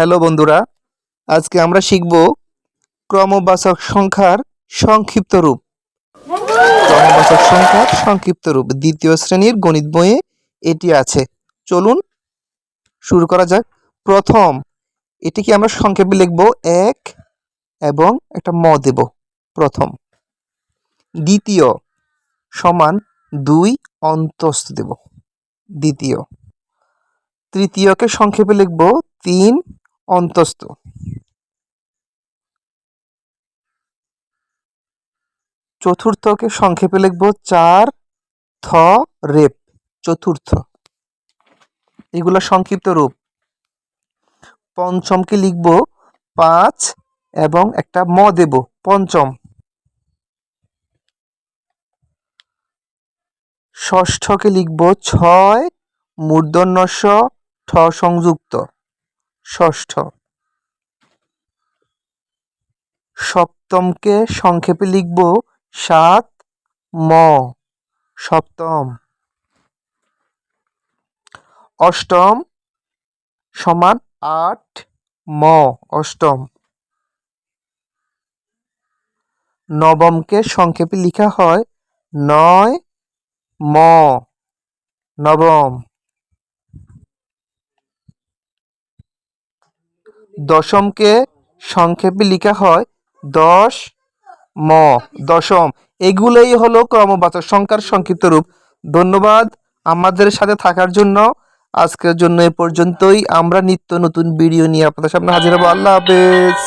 Hello বন্ধুরা, আজকে আমরা শিখব ক্রমবাচক সংখ্যার সংক্ষিপ্ত রূপ। ক্রমবাচক সংখ্যার সংক্ষিপ্ত রূপ, দ্বিতীয় শ্রেণির গণিত বইয়ে এটি আছে। চলুন শুরু করা যাক। প্রথম, এটিকে আমরা সংক্ষেপে লিখব এক এবং একটা ম দেব। প্রথম, দ্বিতীয় সমান দুই অন্তস্থ দেব। দ্বিতীয়, তৃতীয়কে সংক্ষেপে লিখব তিন অন্তস্থ। চতুর্থকে সংক্ষেপে লিখব চার, থ, রেপ। চতুর্থ। এগুলো সংক্ষিপ্ত রূপ। পঞ্চমকে লিখব পাঁচ এবং একটা ম দেব, পঞ্চম। ষষ্ঠকে লিখব ছয়, মূর্ধন্যস্য, ঠ সংযুক্ত। ষষ্ঠ। সপ্তমকে সংক্ষেপে লিখব সাত ম। সপ্তম। অষ্টম সমান আট ম। অষ্টম। নবমকে সংক্ষেপে লিখা হয় নয় ম। নবম। দশমকে সংক্ষেপে লেখা হয় দশ ম, দশম। এগুলোই হলো ক্রমবাচক সংখ্যার সংক্ষিপ্ত রূপ। ধন্যবাদ আমাদের সাথে থাকার জন্য। আজকের জন্য এ পর্যন্তই। আমরা নিত্য নতুন ভিডিও নিয়ে আপনাদের সামনে হাজির হব। আল্লাহ হাফেজ।